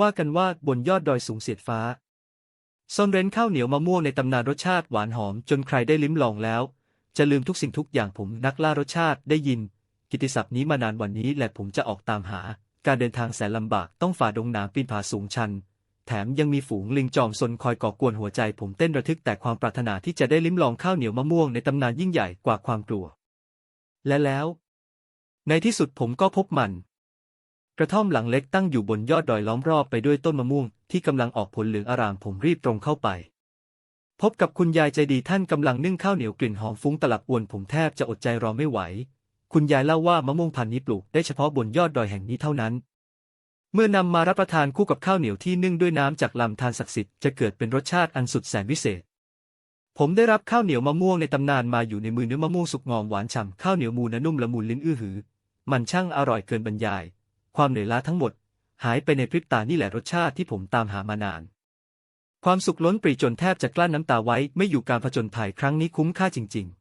ว่ากันว่าบนยอดดอยสูงเสียดฟ้า ซ่อนเร้นข้าวเหนียวมะม่วงในตำนานรสชาติหวานหอมจนใครได้ลิ้มลองแล้ว จะลืมทุกสิ่งทุกอย่างผมนักล่ารสชาติได้ยิน กิตติศัพท์นี้มานานวันนี้และผมจะออกตามหา การเดินทางแสนลำบากต้องฝ่าดงหนามปีนผาสูงชัน แถมยังมีฝูงลิงจอมซนคอยก่อกวนหัวใจ ผมเต้นระทึกแต่ความปรารถนาที่จะได้ลิ้มลองข้าวเหนียวมะม่วงในตำนานยิ่งใหญ่กว่าความกลัว และแล้ว ในที่สุดผมก็พบมัน กระท่อมหลังเล็กตั้งอยู่บนยอดดอยล้อมรอบไปด้วยต้นมะม่วงที่กำลังออกผลเหลืองอารามผมรีบตรงเข้าไป พบกับคุณยายใจดีท่านกำลังนึ่งข้าวเหนียวกลิ่นหอมฟุ้งตลับอวนผมแทบจะอดใจรอไม่ไหว คุณยายเล่าว่ามะม่วงพันธุ์นี้ปลูกได้เฉพาะบนยอดดอยแห่งนี้เท่านั้น เมื่อนำมารับประทานคู่กับข้าวเหนียวที่นึ่งด้วยน้ำจากลำธารศักดิ์สิทธิ์จะเกิดเป็นรสชาติอันสุดแสนวิเศษ ผมได้รับข้าวเหนียวมะม่วงในตำนานมาอยู่ในมือเนื้อมะม่วงสุกงอมหวานฉ่ำข้าวเหนียวมูนนุ่มละมุนลิ้นอื้อหือ มันช่างอร่อยเกินบรรยาย ความเหนื่อยล้าทั้งหมด หายไปในพริบตานี่แหละรสชาติที่ผมตามหามานาน ความสุขล้นปรีจนแทบจะกลั้นน้ำตาไว้ไม่อยู่การผจญภัยครั้งนี้คุ้มค่าจริง ๆ